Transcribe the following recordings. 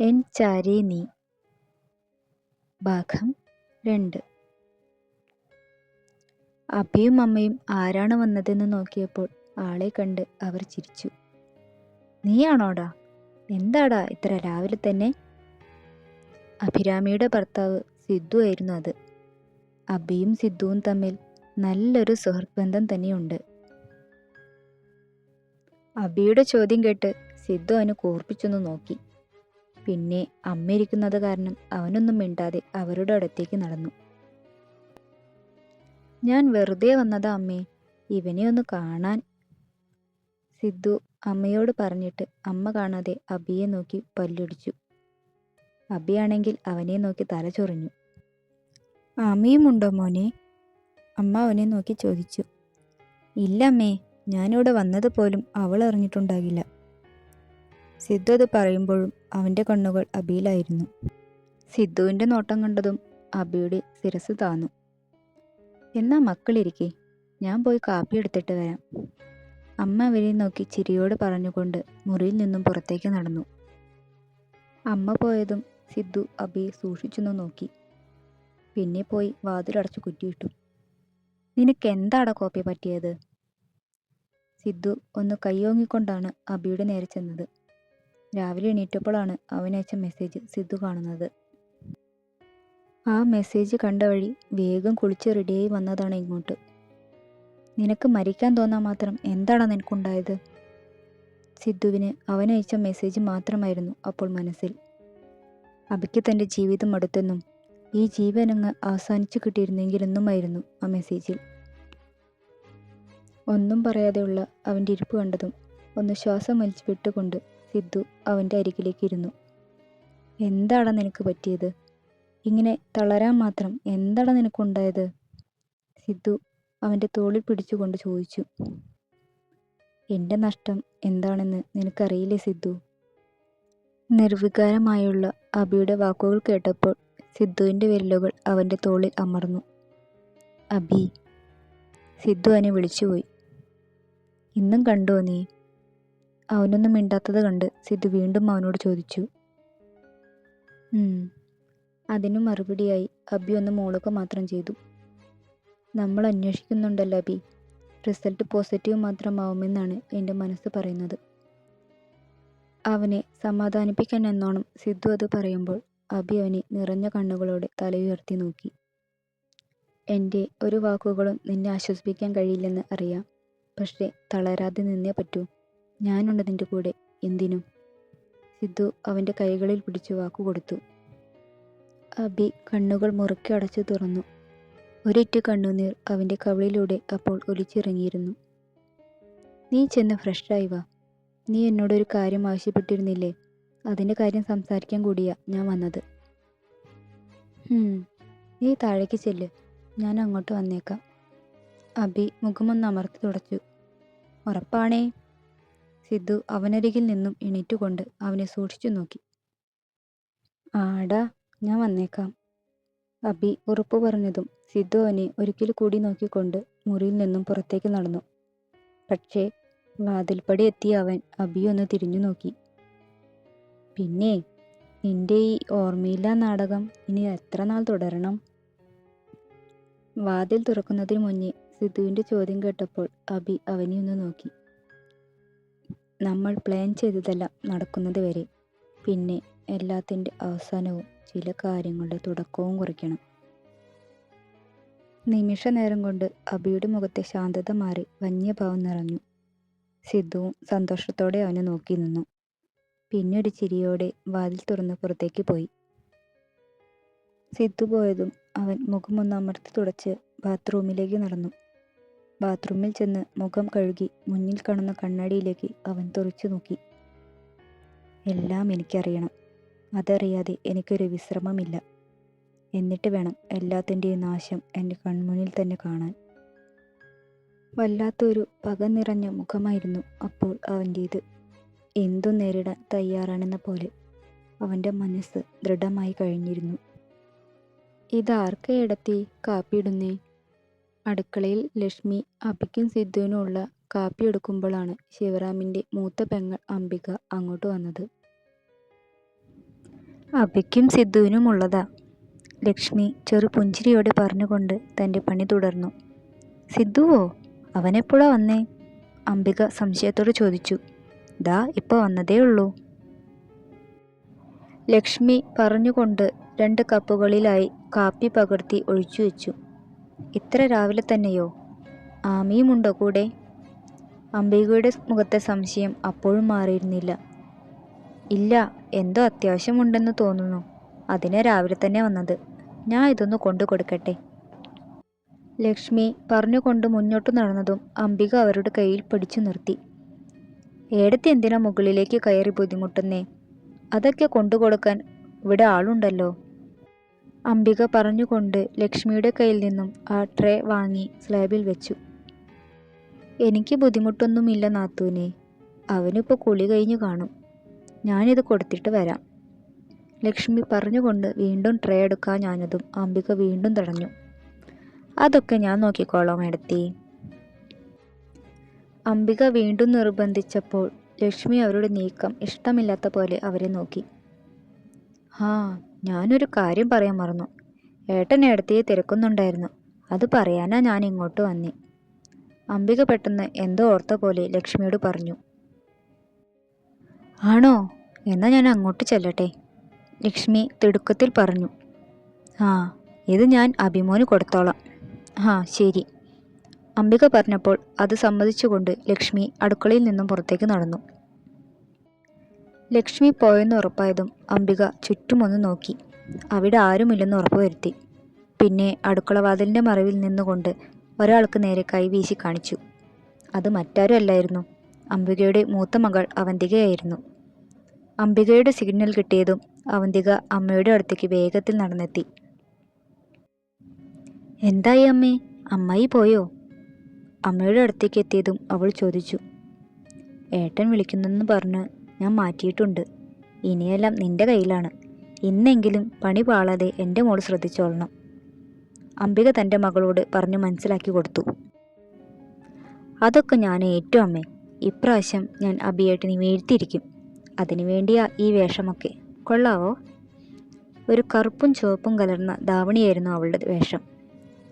N ചാരേ നീ. ഭാഗം രണ്ട്. അബിയും അമ്മയും ആരാണ് വന്നതെന്ന് നോക്കിയപ്പോൾ ആളെ കണ്ട് അവർ ചിരിച്ചു. നീയാണോടാ? എന്താടാ ഇത്ര രാവിലെ തന്നെ? അഭിരാമിയുടെ ഭർത്താവ് സിദ്ധു ആയിരുന്നു അത്. അബിയും സിദ്ധുവും തമ്മിൽ നല്ലൊരു സുഹൃത്ത് ബന്ധം തന്നെയുണ്ട്. അബിയുടെ ചോദ്യം കേട്ട് സിദ്ധു അവന് കൂർപ്പിച്ചൊന്ന് നോക്കി. പിന്നെ അമ്മ ഇരിക്കുന്നത് കാരണം അവനൊന്നും മിണ്ടാതെ അവരുടെ അടുത്തേക്ക് നടന്നു. ഞാൻ വെറുതെ വന്നതാ അമ്മേ ഇവനെ ഒന്ന് കാണാൻ. സിദ്ധു അമ്മയോട് പറഞ്ഞിട്ട് അമ്മ കാണാതെ അബിയെ നോക്കി പല്ലൊടിച്ചു. അബിയാണെങ്കിൽ അവനെ നോക്കി തല ചൊറിഞ്ഞു. അമ്മയുമുണ്ടോ മോനെ? അമ്മ അവനെ നോക്കി ചോദിച്ചു. ഇല്ല അമ്മേ ഞാനിവിടെ വന്നത് പോലും അവൾ അറിഞ്ഞിട്ടുണ്ടാകില്ല. സിദ്ധു അത് പറയുമ്പോഴും അവന്റെ കണ്ണുകൾ അബിയിലായിരുന്നു സിദ്ധുവിന്റെ നോട്ടം കണ്ടതും അബിയുടെ ശിരസ് താന്നു. എന്നാ മക്കളിരിക്കെ ഞാൻ പോയി കാപ്പി എടുത്തിട്ട് വരാം. അമ്മ അവരെ നോക്കി ചിരിയോട് പറഞ്ഞുകൊണ്ട് മുറിയിൽ നിന്നും പുറത്തേക്ക് നടന്നു. അമ്മ പോയതും സിദ്ധു അബിയെ സൂക്ഷിച്ചൊന്ന് നോക്കി. പിന്നെ പോയി വാതിലടച്ച് കുറ്റിയിട്ടു. നിനക്ക് എന്താടാ കോപ്പി പറ്റിയത്? സിദ്ധു ഒന്ന് കൈയോങ്ങിക്കൊണ്ടാണ് അബിയുടെ നേരെ ചെന്നത്. രാവിലെ എണീറ്റപ്പോഴാണ് അവനയച്ച മെസ്സേജ് സിദ്ധു കാണുന്നത്. ആ മെസ്സേജ് കണ്ട വഴി വേഗം കുളിച്ച് റെഡിയായി വന്നതാണ് ഇങ്ങോട്ട്. നിനക്ക് മരിക്കാൻ തോന്നാൻ മാത്രം എന്താണ് നിനക്കുണ്ടായത്? സിദ്ധുവിന് അവനയച്ച മെസ്സേജ് മാത്രമായിരുന്നു അപ്പോൾ മനസ്സിൽ. അബിക്ക് തന്റെ ജീവിതം അടുത്തെന്നും ഈ ജീവനങ്ങ് അവസാനിച്ചു കിട്ടിയിരുന്നെങ്കിലെന്നുമായിരുന്നു ആ മെസ്സേജിൽ ഒന്നും പറയാതെയുള്ള അവന്റെ ഇരിപ്പ് കണ്ടതും ഒന്ന് ശ്വാസം വലിച്ചു വിട്ടുകൊണ്ട് സിദ്ധു അവന്റെ അരികിലേക്ക് ഇരുന്നു. എന്താണ് നിനക്ക് പറ്റിയത്? ഇങ്ങനെ തളരാൻ മാത്രം എന്താടാ നിനക്കുണ്ടായത്? സിദ്ധു അവന്റെ തോളിൽ പിടിച്ചുകൊണ്ട് ചോദിച്ചു. എന്റെ നഷ്ടം എന്താണെന്ന് നിനക്കറിയില്ലേ സിദ്ധു? നിർവികാരമായുള്ള അബിയുടെ വാക്കുകൾ കേട്ടപ്പോൾ സിദ്ധുവിന്റെ വിരലുകൾ അവന്റെ തോളിൽ അമർന്നു. അബി സിദ്ധു അവനെ വിളിച്ചുപോയി. ഇന്നും കണ്ടോ നീ? അവനൊന്നും മിണ്ടാത്തത് കണ്ട് സിദ്ധു വീണ്ടും അവനോട് ചോദിച്ചു. അതിനു മറുപടിയായി അബി ഒന്ന് മോളൊക്കെ മാത്രം ചെയ്തു. നമ്മൾ അന്വേഷിക്കുന്നുണ്ടല്ലോ അബി. റിസൾട്ട് പോസിറ്റീവ് മാത്രമാവുമെന്നാണ് എന്റെ മനസ്സ് പറയുന്നത്. അവനെ സമാധാനിപ്പിക്കാൻ എന്നോണം സിദ്ധു അത് പറയുമ്പോൾ അബി അവനെ നിറഞ്ഞ കണ്ണുകളോടെ തലയുയർത്തി നോക്കി. എന്റെ ഒരു വാക്കുകളും നിന്നെ ആശ്വസിപ്പിക്കാൻ കഴിയില്ലെന്ന് അറിയാം. പക്ഷേ തളരാതെ നിന്നേ പറ്റൂ. ഞാനുണ്ട് നിന്റെ കൂടെ. എന്തിനും. സിദ്ധു അവന്റെ കൈകളിൽ പിടിച്ചു വാക്കു കൊടുത്തു. അബി കണ്ണുകൾ മുറുക്കി അടച്ചു തുറന്നു. ഒരിറ്റു കണ്ണുനീർ അവന്റെ കവിളിലൂടെ അപ്പോൾ ഒലിച്ചിറങ്ങിയിരുന്നു. നീ ചെന്ന് ഫ്രഷായി വാ. നീ എന്നോടൊരു കാര്യം ആവശ്യപ്പെട്ടിരുന്നില്ലേ? അതിന്റെ കാര്യം സംസാരിക്കാൻ കൂടിയാ ഞാൻ വന്നത്. നീ താഴേക്ക് ചെല്ല്. ഞാൻ അങ്ങോട്ട് വന്നേക്കാം. അബി മുഖമൊന്ന് അമർത്തി തുടച്ചു. ഉറപ്പാണേ. സിദ്ധു അവനരികിൽ നിന്നും എണീറ്റുകൊണ്ട് അവനെ സൂക്ഷിച്ചു നോക്കി. ആടാ ഞാൻ വന്നേക്കാം. അബി ഉറപ്പു പറഞ്ഞതും സിദ്ധു അവനെ ഒരിക്കൽ കൂടി നോക്കിക്കൊണ്ട് മുറിയിൽ നിന്നും പുറത്തേക്ക് നടന്നു. പക്ഷേ വാതിൽപ്പടി എത്തിയ അവൻ അബിയൊന്ന് തിരിഞ്ഞു നോക്കി. പിന്നെ നിന്റെ ഈ ഓർമ്മയില്ലാ നാടകം ഇനി എത്ര നാൾ തുടരണം? വാതിൽ തുറക്കുന്നതിന് മുന്നേ സിദ്ധുവിന്റെ ചോദ്യം കേട്ടപ്പോൾ അബി അവനെ ഒന്ന് നോക്കി. നമ്മൾ പ്ലാൻ ചെയ്തതെല്ലാം നടക്കുന്നത് വരെ. പിന്നെ എല്ലാത്തിന്റെ അവസാനവും ചില കാര്യങ്ങളുടെ തുടക്കവും കുറിക്കണം. നിമിഷ നേരം കൊണ്ട് അബിയുടെ മുഖത്തെ ശാന്തത മാറി വന്യഭാവം നിറഞ്ഞു. സിദ്ധുവും സന്തോഷത്തോടെ അവനെ നോക്കി നിന്നു. പിന്നെ ഒരു ചിരിയോടെ വാതിൽ തുറന്ന് പുറത്തേക്ക് പോയി. സിദ്ധു പോയതും അവൻ മുഖമൊന്ന് അമർത്തി തുടച്ച് ബാത്റൂമിലേക്ക് നടന്നു. ബാത്റൂമിൽ ചെന്ന് മുഖം കഴുകി മുന്നിൽ കാണുന്ന കണ്ണാടിയിലേക്ക് അവൻ തുറച്ചു നോക്കി. എല്ലാം എനിക്കറിയണം. അതറിയാതെ എനിക്കൊരു വിശ്രമമില്ല. എന്നിട്ട് വേണം എല്ലാത്തിന്റെയും നാശം എന്റെ കൺമുന്നിൽ തന്നെ കാണാൻ. വല്ലാത്തൊരു പക നിറഞ്ഞ മുഖമായിരുന്നു അപ്പോൾ അവന്റേത്. എന്തു നേരിടാൻ തയ്യാറാണെന്ന പോലെ അവന്റെ മനസ്സ് ദൃഢമായി കഴിഞ്ഞിരുന്നു. ഇതാർക്കയിടത്തി കാപ്പിയിടുന്നേ? അടുക്കളയിൽ ലക്ഷ്മി അബിക്കും സിദ്ധുവിനുമുള്ള കാപ്പി എടുക്കുമ്പോഴാണ് ശിവറാമിന്റെ മൂത്ത പെങ്ങൾ അംബിക അങ്ങോട്ട് വന്നത്. അബിക്കും സിദ്ധുവിനുമുള്ളതാ ലക്ഷ്മി ചെറു പുഞ്ചിരിയോടെ പറഞ്ഞുകൊണ്ട് തന്റെ പണി തുടർന്നു. സിദ്ധുവോ അവനെപ്പോഴാ വന്നേ? അംബിക സംശയത്തോട് ചോദിച്ചു. ദാ ഇപ്പോൾ വന്നതേ ഉള്ളൂ. ലക്ഷ്മി പറഞ്ഞുകൊണ്ട് രണ്ട് കപ്പുകളിലായി കാപ്പി പകർത്തി ഒഴിച്ചു വെച്ചു. ഇത്ര രാവിലെ തന്നെയോ? ആമിയുമുണ്ടോ കൂടെ? അംബികയുടെ മുഖത്തെ സംശയം അപ്പോഴും മാറിയിരുന്നില്ല. ഇല്ല എന്തോ അത്യാവശ്യമുണ്ടെന്ന് തോന്നുന്നു. അതിനെ രാവിലെ തന്നെ വന്നത്. ഞാൻ ഇതൊന്ന് കൊണ്ടു കൊടുക്കട്ടെ. ലക്ഷ്മി പറഞ്ഞുകൊണ്ട് മുന്നോട്ട് നടന്നതും അംബിക അവരുടെ കയ്യിൽ പിടിച്ചു നിർത്തി. ഏടത്തി എന്തിനാ മുകളിലേക്ക് കയറി ബുദ്ധിമുട്ടുന്നേ? അതൊക്കെ കൊണ്ടുകൊടുക്കാൻ ഇവിടെ ആളുണ്ടല്ലോ. അംബിക പറഞ്ഞുകൊണ്ട് ലക്ഷ്മിയുടെ കയ്യിൽ നിന്നും ആ ട്രേ വാങ്ങി സ്ലാബിൽ വെച്ചു. എനിക്ക് ബുദ്ധിമുട്ടൊന്നുമില്ല നാത്തൂനെ. അവനിപ്പോൾ കുളി കഴിഞ്ഞു കാണും. ഞാനിത് കൊടുത്തിട്ട് വരാം. ലക്ഷ്മി പറഞ്ഞുകൊണ്ട് വീണ്ടും ട്രേ എടുക്കാൻ ഞാനതും അംബിക വീണ്ടും തടഞ്ഞു. അതൊക്കെ ഞാൻ നോക്കിക്കോളാം എടുത്തി അംബിക വീണ്ടും നിർബന്ധിച്ചപ്പോൾ ലക്ഷ്മി അവരുടെ നീക്കം ഇഷ്ടമില്ലാത്ത പോലെ അവരെ നോക്കി. ആ ഞാനൊരു കാര്യം പറയാൻ മറന്നു. ഏട്ടൻ ഏടത്തിയെ തിരക്കുന്നുണ്ടായിരുന്നു. അത് പറയാനാ ഞാൻ ഇങ്ങോട്ട് വന്നേ. അംബിക പെട്ടെന്ന് എന്തോ ഓർത്ത പോലെ ലക്ഷ്മിയോട് പറഞ്ഞു. ആണോ? എന്നാൽ ഞാൻ അങ്ങോട്ട് ചെല്ലട്ടെ. ലക്ഷ്മി തിടുക്കത്തിൽ പറഞ്ഞു. ആ ഇത് ഞാൻ അഭിമോന് കൊടുത്തോളാം. ആ ശരി. അംബിക പറഞ്ഞപ്പോൾ അത് സമ്മതിച്ചുകൊണ്ട് ലക്ഷ്മി അടുക്കളയിൽ നിന്നും പുറത്തേക്ക് നടന്നു. ലക്ഷ്മി പോയെന്ന് ഉറപ്പായതും അംബിക ചുറ്റുമൊന്ന് നോക്കി. അവിടെ ആരുമില്ലെന്ന് ഉറപ്പുവരുത്തി പിന്നെ അടുക്കളവാതിലിന്റെ മറവിൽ നിന്നുകൊണ്ട് ഒരാൾക്ക് നേരെ കൈവീശി കാണിച്ചു. അത് മറ്റാരും അല്ലായിരുന്നു അംബികയുടെ മൂത്ത മകൾ അവന്തികയായിരുന്നു. അംബികയുടെ സിഗ്നൽ കിട്ടിയതും അവന്തിക അമ്മയുടെ അടുത്തേക്ക് വേഗത്തിൽ നടന്നെത്തി. എന്തായി അമ്മേ? അമ്മായി പോയോ? അമ്മയുടെ അടുത്തേക്ക് എത്തിയതും അവൾ ചോദിച്ചു. ഏട്ടൻ വിളിക്കുന്നെന്ന് പറഞ്ഞ് ഞാൻ മാറ്റിയിട്ടുണ്ട്. ഇനിയെല്ലാം നിന്റെ കയ്യിലാണ്. ഇന്നെങ്കിലും പണി പാളാതെ എന്റെ മോൾ ശ്രദ്ധിച്ചോളണം. അംബിക തന്റെ മകളോട് പറഞ്ഞു മനസ്സിലാക്കി കൊടുത്തു. അതൊക്കെ ഞാൻ ഏറ്റവും അമ്മേ. ഇപ്രാവശ്യം ഞാൻ അബിയേട്ടിനെ വീഴ്ത്തിയിരിക്കും. അതിനു വേണ്ടിയാ ഈ വേഷമൊക്കെ. കൊള്ളാവോ? ഒരു കറുപ്പും ചുവപ്പും കലർന്ന ധാവണിയായിരുന്നു അവളുടെ വേഷം.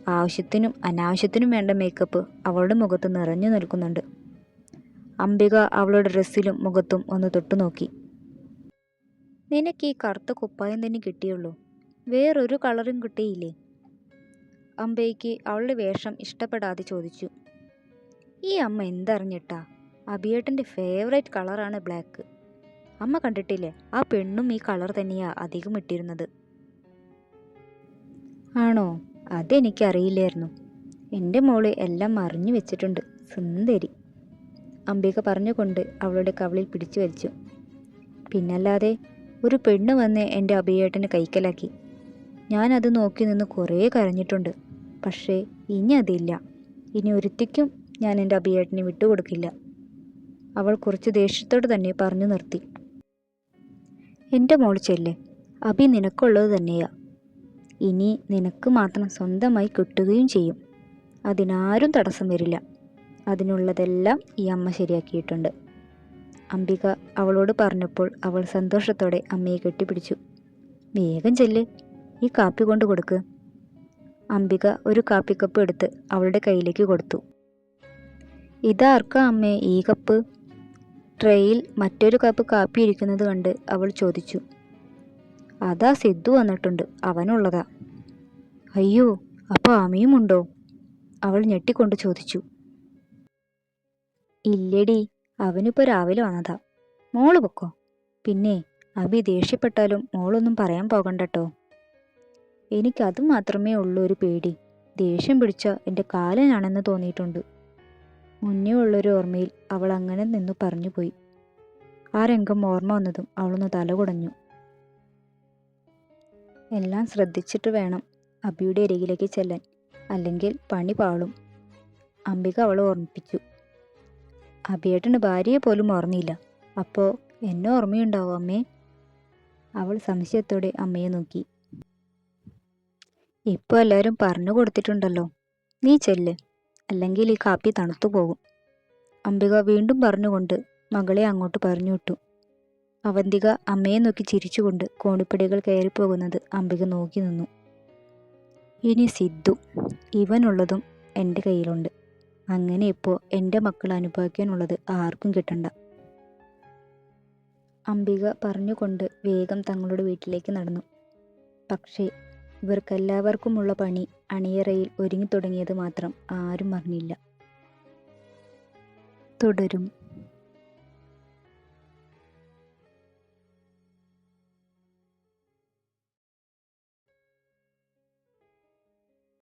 ആവശ്യത്തിനും അനാവശ്യത്തിനും വേണ്ട മേക്കപ്പ് അവളുടെ മുഖത്ത് നിറഞ്ഞു നിൽക്കുന്നുണ്ട്. അംബിക അവളുടെ ഡ്രസ്സിലും മുഖത്തും ഒന്ന് തൊട്ടു നോക്കി. നിനക്ക് ഈ കറുത്ത കുപ്പായം തന്നെ കിട്ടിയുള്ളൂ. വേറൊരു കളറും കിട്ടിയില്ലേ? അംബയ്ക്ക് അവളുടെ വേഷം ഇഷ്ടപ്പെടാതെ ചോദിച്ചു. ഈ അമ്മ എന്തറിഞ്ഞിട്ടാ? അബിയേട്ടന്റെ ഫേവറേറ്റ് കളറാണ് ബ്ലാക്ക്. അമ്മ കണ്ടിട്ടില്ലേ? ആ പെണ്ണും ഈ കളർ തന്നെയാ അധികം ഇട്ടിരുന്നത്. ആണോ? അതെനിക്കറിയില്ലായിരുന്നു. എന്റെ മോൾ എല്ലാം അറിഞ്ഞു വെച്ചിട്ടുണ്ട്. സുന്ദരി. അംബിക പറഞ്ഞുകൊണ്ട് അവളുടെ കവളിൽ പിടിച്ചു വലിച്ചു. പിന്നല്ലാതെ ഒരു പെണ്ണ് വന്ന് എന്റെ അഭിയേട്ടന് കൈക്കലാക്കി. ഞാനത് നോക്കി നിന്ന് കുറേ കരഞ്ഞിട്ടുണ്ട്. പക്ഷേ ഇനി അതില്ല. ഇനി ഒരുത്തിക്കും ഞാൻ എന്റെ അഭിയേട്ടനെ വിട്ടുകൊടുക്കില്ല. അവൾ കുറച്ച് ദേഷ്യത്തോട് തന്നെ പറഞ്ഞു നിർത്തി. എന്റെ മോൾ ചെല്ലേ. അഭി നിനക്കുള്ളത് തന്നെയാ. ഇനി നിനക്ക് മാത്രം സ്വന്തമായി കിട്ടുകയും ചെയ്യും. അതിനാരും തടസ്സം വരില്ല. അതിനുള്ളതെല്ലാം ഈ അമ്മ ശരിയാക്കിയിട്ടുണ്ട്. അംബിക അവളോട് പറഞ്ഞപ്പോൾ അവൾ സന്തോഷത്തോടെ അമ്മയെ കെട്ടിപ്പിടിച്ചു. വേഗം ചെല്ല് ഈ കാപ്പി കൊണ്ട് കൊടുക്ക്. അംബിക ഒരു കാപ്പിക്കപ്പ് എടുത്ത് അവളുടെ കയ്യിലേക്ക് കൊടുത്തു. ഇതാർക്കാ അമ്മേ ഈ കപ്പ്? ട്രെയിൽ മറ്റൊരു കപ്പ് കാപ്പി ഇരിക്കുന്നത് കണ്ട് അവൾ ചോദിച്ചു. അതാ സിദ്ധു വന്നിട്ടുണ്ട് അവനുള്ളതാ. അയ്യോ അപ്പോൾ ഉണ്ടോ അവൾ ഞെട്ടിക്കൊണ്ട് ചോദിച്ചു. ഇല്ലടി അവനിപ്പോ രാവിലെ വന്നതാ. മോൾ പൊക്കോ? പിന്നെ അഭി ദേഷ്യപ്പെട്ടാലും മോളൊന്നും പറയാൻ പോകണ്ടട്ടോ. എനിക്കത് മാത്രമേ ഉള്ളൂ ഒരു പേടി. ദേഷ്യം പിടിച്ച എന്റെ കാലനാണെന്ന് തോന്നിയിട്ടുണ്ട്. മുന്നേ ഉള്ളൊരു ഓർമ്മയിൽ അവൾ അങ്ങനെ നിന്നു പറഞ്ഞുപോയി ആ രംഗം ഓർമ്മ വന്നതും അവളൊന്ന് തലകുടഞ്ഞു എല്ലാം ശ്രദ്ധിച്ചിട്ട് വേണം അബിയുടെ അരികിലേക്ക് ചെല്ലാൻ. അല്ലെങ്കിൽ പണി പാളും. അംബിക അവളെ ഓർമ്മിപ്പിച്ചു. അബിയേട്ടന് ഭാര്യയെ പോലും ഓർമ്മയില്ല. അപ്പോൾ എന്നെ ഓർമ്മയുണ്ടാവും അമ്മേ? അവൾ സംശയത്തോടെ അമ്മയെ നോക്കി. ഇപ്പോൾ എല്ലാവരും പറഞ്ഞു കൊടുത്തിട്ടുണ്ടല്ലോ. നീ ചെല്ല്. അല്ലെങ്കിൽ ഈ കാപ്പി തണുത്തു പോകും. അംബിക വീണ്ടും പറഞ്ഞുകൊണ്ട് മകളെ അങ്ങോട്ട് പറഞ്ഞു വിട്ടു അവന്തിക അമ്മയെ നോക്കി ചിരിച്ചുകൊണ്ട് കോണിപ്പടികൾ കയറിപ്പോകുന്നത് അംബിക നോക്കി നിന്നു. ഇനി സിദ്ധു. ഇവനുള്ളതും എന്റെ കയ്യിലുണ്ട്. അങ്ങനെ ഇപ്പോൾ എന്റെ മക്കൾ അനുഭവിക്കാനുള്ളത് ആർക്കും കിട്ടണ്ട. അംബിക പറഞ്ഞുകൊണ്ട് വേഗം തങ്ങളുടെ വീട്ടിലേക്ക് നടന്നു. പക്ഷേ ഇവർക്കെല്ലാവർക്കുമുള്ള പണി അണിയറയിൽ ഒരുങ്ങി തുടങ്ങിയത് മാത്രം ആരും അറിഞ്ഞില്ല. തുടരും.